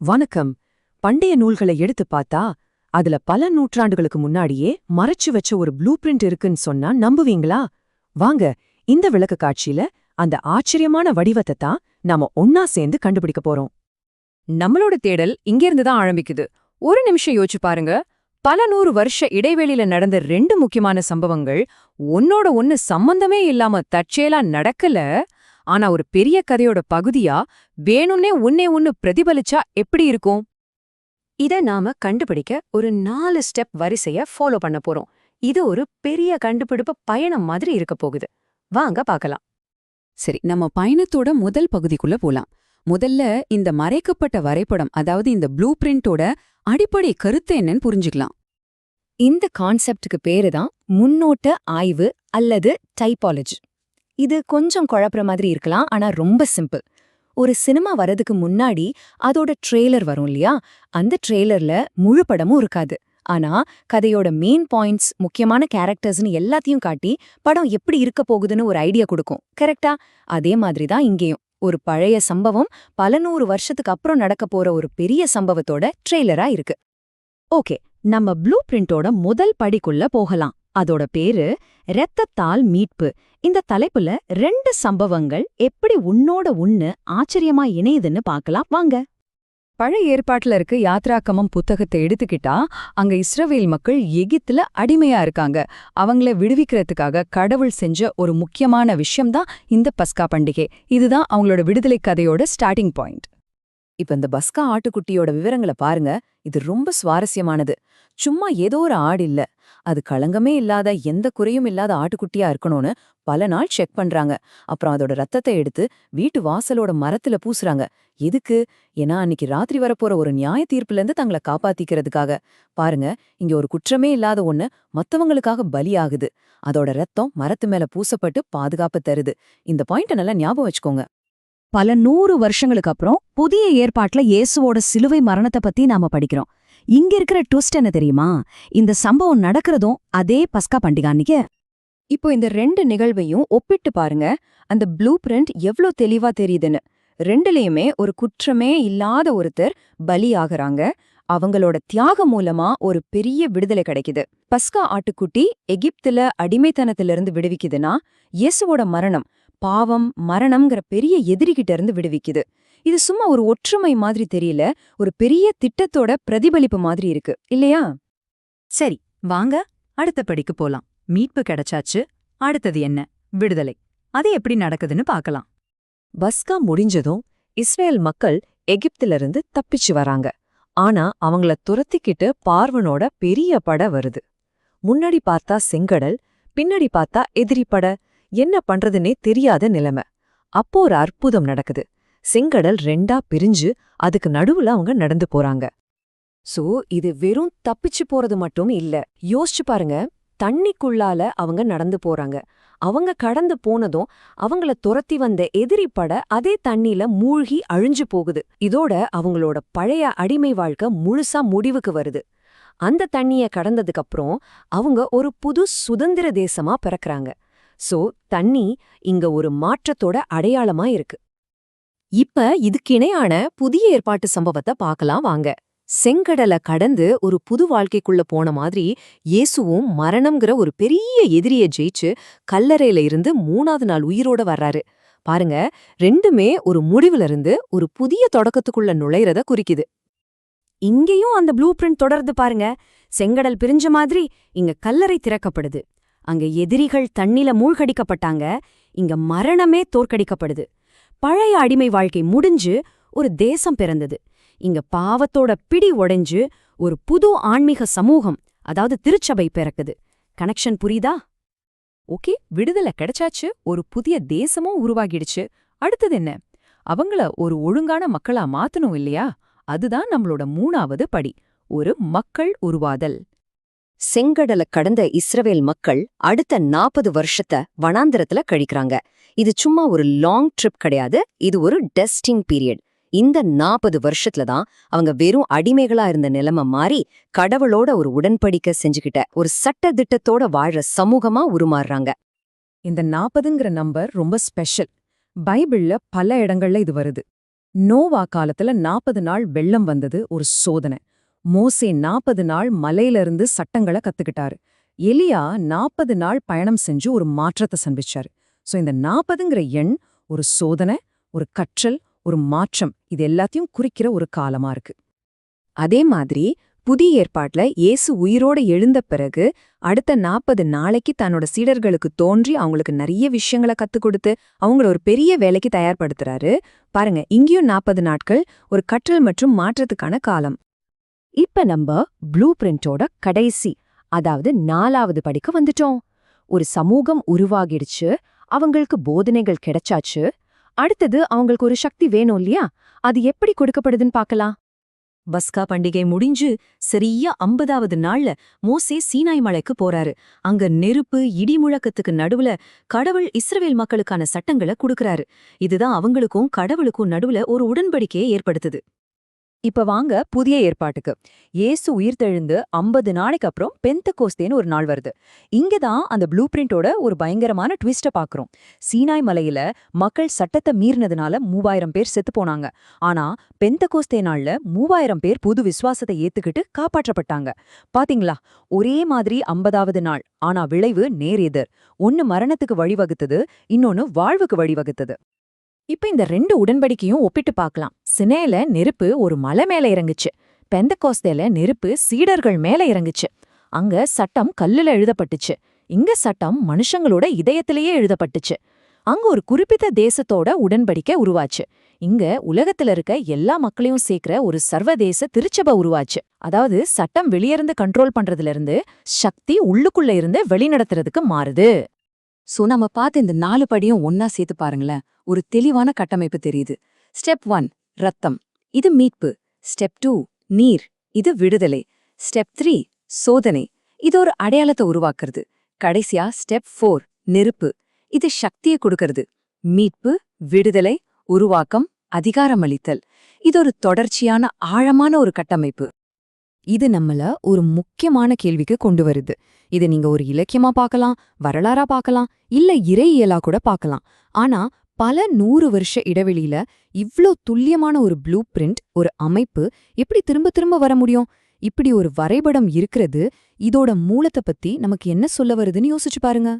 வணக்கம். பண்டைய நூல்களை எடுத்து பார்த்தா அதுல பல நூற்றாண்டுகளுக்கு முன்னாடியே மறைச்சு வச்ச ஒரு ப்ளூ பிரிண்ட் இருக்குன்னு சொன்னா நம்புவீங்களா? வாங்க இந்த விளக்க காட்சியில அந்த ஆச்சரியமான வடிவத்தை தான் நாம ஒன்னா சேர்ந்து கண்டுபிடிக்க போறோம். நம்மளோட தேடல் இங்கிருந்து தான் ஆரம்பிக்குது. ஒரு நிமிஷம் யோசிச்சு பாருங்க. பல நூறு வருஷ இடைவெளியில நடந்த ரெண்டு முக்கியமான சம்பவங்கள் ஒன்னோட ஒன்னு சம்பந்தமே இல்லாம தற்செயலா நடக்கல. ஆனா ஒரு பெரிய கதையோட பகுதியா வேணும்னே ஒன்னே ஒன்னு பிரதிபலிச்சா எப்படி இருக்கும்? இத நாம கண்டுபிடிக்க ஒரு நாலு ஸ்டெப் வரிசைய ஃபாலோ பண்ண போறோம். இது ஒரு பெரிய கண்டுபிடிப்பு பயணம் மாதிரி இருக்க போகுது. வாங்க பார்க்கலாம். சரி நம்ம பயணத்தோட முதல் பகுதிக்குள்ள போலாம். முதல்ல இந்த மறைக்கப்பட்ட வரைபடம் அதாவது இந்த ப்ளூ பிரிண்டோட அடிப்படை கருத்து என்னன்னு புரிஞ்சுக்கலாம். இந்த கான்செப்டுக்கு பேரு தான் முன்னோட்ட ஆய்வு அல்லது டைபாலஜி இது கொஞ்சம் குழப்புற மாதிரி இருக்கலாம் ஆனா ரொம்ப சிம்பிள். ஒரு சினிமா வரதுக்கு முன்னாடி அதோட ட்ரெய்லர் வரும் இல்லையா? அந்த ட்ரெய்லர்ல முழு படமும் இருக்காது. ஆனா கதையோட மெயின் பாயிண்ட்ஸ் முக்கியமான கேரக்டர்ஸ்னு எல்லாத்தையும் காட்டி படம் எப்படி இருக்க போகுதுன்னு ஒரு ஐடியா கொடுக்கும். கரெக்டா அதே மாதிரி தான் இங்கேயும். ஒரு பழைய சம்பவம் பல நூறு வருஷத்துக்கு அப்புறம் நடக்க போற ஒரு பெரிய சம்பவத்தோட ட்ரெய்லரா இருக்கு. ஓகே நம்ம ப்ளூ பிரிண்டோட முதல் படிக்குள்ள போகலாம். அதோட பேரு இரத்தத்தால் மீட்பு. இந்த தலைப்புல ரெண்டு சம்பவங்கள் எப்படி உன்னோட உன்னு ஆச்சரியமா இணையுதுன்னு பார்க்கலாம். வாங்க. பழைய ஏற்பாட்டுல இருக்க யாத்ராக்கமம் புத்தகத்தை எடுத்துக்கிட்டா அங்க இஸ்ரவேல் மக்கள் எகிப்துல அடிமையா இருக்காங்க. அவங்கள விடுவிக்கிறதுக்காக கடவுள் செஞ்ச ஒரு முக்கியமான விஷயம்தான் இந்த பஸ்கா பண்டிகை. இதுதான் அவங்களோட விடுதலை கதையோட ஸ்டார்டிங் பாயிண்ட் இப்ப இந்த பஸ்கா ஆட்டுக்குட்டியோட விவரங்களை பாருங்க. இது ரொம்ப சுவாரஸ்யமானது. சும்மா ஏதோ ஒரு ஆடு இல்ல. அது களங்கமே இல்லாத எந்த குறையும் இல்லாத ஆட்டுக்குட்டியா இருக்கணும்னு பல நாள் செக் பண்றாங்க. அப்புறம் அதோட ரத்தத்தை எடுத்து வீட்டு வாசலோட மரத்துல பூசுறாங்க. எதுக்கு? ஏன்னா அன்னைக்கு ராத்திரி வரப்போற ஒரு நியாய தீர்ப்புல இருந்து தங்களை காப்பாத்திக்கிறதுக்காக. பாருங்க இங்க ஒரு குற்றமே இல்லாத ஒண்ணு மத்தவங்களுக்காக பலியாகுது அதோட ரத்தம் மரத்து மேல பூசப்பட்டு பாதுகாப்பு தருது. இந்த பாயிண்ட நல்லா ஞாபகம் வச்சுக்கோங்க. பல நூறு வருஷங்களுக்கு அப்புறம் புதிய ஏற்பாட்டுல இயேசுவோட சிலுவை மரணத்தை பத்தி நாம படிக்கிறோம். இங்க இருக்கிற ட்விஸ்ட் என்ன தெரியுமா? இந்த சம்பவம் நடக்கிறதும் அதே பஸ்கா பண்டிகை அன்னைக்கு. இப்போ இந்த ரெண்டு நிகழ்வையும் ஒப்பிட்டு பாருங்க. அந்த ப்ளூ பிரிண்ட் எவ்ளோ தெளிவா தெரியுதுன்னு. ரெண்டுலயுமே ஒரு குற்றமே இல்லாத ஒருத்தர் பலியாகறாங்க. அவங்களோட தியாகம் மூலமா ஒரு பெரிய விடுதலை கிடைக்குது. பஸ்கா ஆட்டுக்குட்டி எகிப்துல அடிமைத்தனத்திலிருந்து விடுவிக்குதுன்னா இயேசுவோட மரணம் பாவம் மரணம்ங்கிற பெரிய எதிரிகிட்ட இருந்து விடுவிக்குது. இது சும்மா ஒரு ஒற்றுமை மாதிரி தெரியல ஒரு பெரிய திட்டத்தோட பிரதிபலிப்பு மாதிரி இருக்கு. இல்லையா? சரி வாங்க அடுத்த படிக்கு போலாம். மீட்பு கிடைச்சாச்சு அடுத்தது என்ன? விடுதலை. அது எப்படி நடக்குதுன்னு பார்க்கலாம். பஸ்கா முடிஞ்சதும் இஸ்ரேல் மக்கள் எகிப்திலிருந்து தப்பிச்சு வராங்க. ஆனா அவங்கள துரத்திக்கிட்டு பார்வனோட பெரிய பட வருது. முன்னாடி பார்த்தா செங்கடல் பின்னாடி பார்த்தா எதிரி பட. என்ன பண்றதுன்னே தெரியாத நிலைமை. அப்போ ஒரு அற்புதம் நடக்குது. செங்கடல் ரெண்டா பிரிஞ்சு அதுக்கு நடுவுல அவங்க நடந்து போறாங்க. சோ இது வெறும் தப்பிச்சு போறது மட்டும் இல்ல. யோசிச்சு பாருங்க தண்ணிக்குள்ளால அவங்க நடந்து போறாங்க. அவங்க கடந்து போனதும் அவங்கள துரத்தி வந்த எதிரி பட அதே தண்ணில மூழ்கி அழிஞ்சு போகுது. இதோட அவங்களோட பழைய அடிமை வாழ்க்கை முழுசா முடிவுக்கு வருது. அந்த தண்ணிய கடந்ததுக்கப்புறம் அவங்க ஒரு புது சுதந்திர தேசமா பிறக்கறாங்க. சோ தண்ணி இங்க ஒரு மாற்றத்தோட அடையாளமா இருக்கு. இப்ப இதுக்கிணையான புதிய ஏற்பாட்டு சம்பவத்தை பார்க்கலாம் வாங்க. செங்கடல கடந்து ஒரு புது வாழ்க்கைக்குள்ள போன மாதிரி இயேசுவும் மரணம்ங்கிற ஒரு பெரிய எதிரிய ஜெயிச்சு கல்லறையில இருந்து மூணாவது நாள் உயிரோட வர்றாரு. பாருங்க ரெண்டுமே ஒரு முடிவுல இருந்து ஒரு புதிய தொடக்கத்துக்குள்ள நுழையிறத குறிக்குது. இங்கேயும் அந்த ப்ளூ பிரிண்ட் தொடர்ந்து பாருங்க. செங்கடல் பிரிஞ்ச மாதிரி இங்க கல்லறை திறக்கப்படுது. அங்க எதிரிகள் தண்ணில மூழ்கடிக்கப்பட்டாங்க. இங்க மரணமே தோற்கடிக்கப்படுது. பழைய அடிமை வாழ்க்கை முடிஞ்சு ஒரு தேசம் பிறந்தது. இங்க பாவத்தோட பிடி உடைஞ்சு ஒரு புது ஆன்மீக சமூகம் அதாவது திருச்சபை பிறக்குது. கனெக்ஷன் புரியுதா? ஓகே விடுதலை கிடைச்சாச்சு ஒரு புதிய தேசமும் உருவாகிடுச்சு. அடுத்தது என்ன? அவங்கள ஒரு ஒழுங்கான மக்களா மாத்தணும் இல்லையா? அதுதான் நம்மளோட மூணாவது படி ஒரு மக்கள் உருவாதல். செங்கடல கடந்த இஸ்ரவேல் மக்கள் அடுத்த நாற்பது வருஷத்தை வனாந்திரத்துல கழிக்கிறாங்க. இது சும்மா ஒரு லாங் ட்ரிப் கிடையாது. இது ஒரு டெஸ்டிங் பீரியட் இந்த நாற்பது வருஷத்துல தான் அவங்க வெறும் அடிமைகளா இருந்த நிலைமை மாறி கடவுளோட ஒரு உடன்படிக்கை செஞ்சுக்கிட்ட ஒரு சட்ட திட்டத்தோட வாழ்ற சமூகமா உருமாறுறாங்க. இந்த நாற்பதுங்கிற நம்பர் ரொம்ப ஸ்பெஷல் பைபிள்ல பல இடங்கள்ல இது வருது. நோவா காலத்துல நாற்பது நாள் வெள்ளம் வந்தது ஒரு சோதனை. மோசே நாற்பது நாள் மலையிலிருந்து சட்டங்களை கத்துக்கிட்டாரு. எலியா நாற்பது நாள் பயணம் செஞ்சு ஒரு மாற்றத்தை சந்திச்சாரு. சோ இந்த நாற்பதுங்கிற எண் ஒரு சோதனை ஒரு கற்றல் ஒரு மாற்றம். இது எல்லாத்தையும் குறிக்கிற ஒரு காலமா இருக்கு. அதே மாதிரி புதிய ஏற்பாட்டுல இயேசு உயிரோட எழுந்த பிறகு அடுத்த நாற்பது நாளைக்கு தன்னோட சீடர்களுக்கு தோன்றி அவங்களுக்கு நிறைய விஷயங்களை கத்துக் கொடுத்து அவங்கள ஒரு பெரிய வேலைக்கு தயார்படுத்துறாரு. பாருங்க இங்கேயும் நாற்பது நாட்கள் ஒரு கற்றல் மற்றும் மாற்றத்துக்கான காலம். இப்ப நம்ம ப்ளூ பிரிண்டோட கடைசி அதாவது நாலாவது படிக்கு வந்துட்டோம். ஒரு சமூகம் உருவாகிடுச்சு அவங்களுக்கு போதனைகள் கிடைச்சாச்சு அடுத்தது அவங்களுக்கு ஒரு சக்தி வேணும் இல்லையா? அது எப்படி கொடுக்கப்படுதுன்னு பார்க்கலாம். பஸ்கா பண்டிகை முடிஞ்சு சரியா ஐம்பதாவது நாள்ல மோசே சீனாய் மலைக்கு போறாரு. அங்க நெருப்பு இடி முழக்கத்துக்கு நடுவுல கடவுள் இஸ்ரவேல் மக்களுக்கான சட்டங்களை கொடுக்கறாரு. இதுதான் அவங்களுக்கும் கடவுளுக்கும் நடுவுல ஒரு உடன்படிக்கையை ஏற்படுத்துது. இப்ப வாங்க புதிய ஏற்பாட்டுக்கு. இயேசு உயிர்த்தெழுந்து ஐம்பது நாளைக்கு அப்புறம் பெந்த கோஸ்தேன்னு ஒரு நாள் வருது. இங்கதான் அந்த ப்ளூ பிரிண்டோட ஒரு பயங்கரமான ட்விஸ்ட பாக்குறோம். சீனாய் மலையில மக்கள் சட்டத்தை மீறினதுனால மூவாயிரம் பேர் செத்து போனாங்க. ஆனா பெந்த கோஸ்தே நாள்ல மூவாயிரம் பேர் புது விசுவாசத்தை ஏத்துக்கிட்டு காப்பாற்றப்பட்டாங்க. பாத்தீங்களா? ஒரே மாதிரி ஐம்பதாவது நாள். ஆனா விளைவு நேர் எதிர். ஒன்னு மரணத்துக்கு வழிவகுத்தது இன்னொன்னு வாழ்வுக்கு வழிவகுத்தது. இப்ப இந்த ரெண்டு உடன்படிக்கையும் ஒப்பிட்டு பார்க்கலாம். சினேல நெருப்பு ஒரு மலை மேல இறங்குச்சு. பெந்தகோஸ்தேல நெருப்பு சீடர்கள் மேல இறங்குச்சு. அங்க சட்டம் கல்லுல எழுதப்பட்டுச்சு. இங்க சட்டம் மனுஷங்களோட இதயத்திலேயே எழுதப்பட்டுச்சு. அங்க ஒரு குறிப்பிட்ட தேசத்தோட உடன்படிக்கை உருவாச்சு. இங்க உலகத்துல இருக்க எல்லா மக்களையும் சேர்க்கிற ஒரு சர்வதேச திருச்சபை உருவாச்சு. அதாவது சட்டம் வெளியிருந்து கண்ட்ரோல் பண்றதுல இருந்து சக்தி உள்ளுக்குள்ள இருந்து வெளிநடத்துறதுக்கு மாறுது. சோ நம்ம பார்த்த இந்த நாலு படியும் ஒன்னா சேர்த்து பாருங்களேன். ஒரு தெளிவான கட்டமைப்பு தெரியுது. ஸ்டெப் ஒன் ரத்தம். இது மீட்பு. ஸ்டெப் டூ நீர். இது விடுதலை. ஸ்டெப் த்ரீ சோதனை. இது ஒரு அடையாளத்தை உருவாக்குறது. கடைசியா ஸ்டெப் ஃபோர் நெருப்பு. இது சக்தியை கொடுக்கறது. மீட்பு விடுதலை உருவாக்கம் அதிகாரமளித்தல். இது ஒரு தொடர்ச்சியான ஆழமான ஒரு கட்டமைப்பு. இது நம்மள ஒரு முக்கியமான கேள்விக்கு கொண்டு வருது. இது நீங்க ஒரு இலக்கியமா பார்க்கலாம் வரலாறா பார்க்கலாம் இல்ல இறையியலா கூட பார்க்கலாம். ஆனா பல நூறு வருஷ இடைவெளியில இவ்ளோ துல்லியமான ஒரு ப்ளூ பிரிண்ட் ஒரு அமைப்பு எப்படி திரும்ப திரும்ப வர முடியும்? இப்படி ஒரு வரைபடம் இருக்கிறது இதோட மூலத்தை பத்தி நமக்கு என்ன சொல்ல வருதுன்னு யோசிச்சு பாருங்க.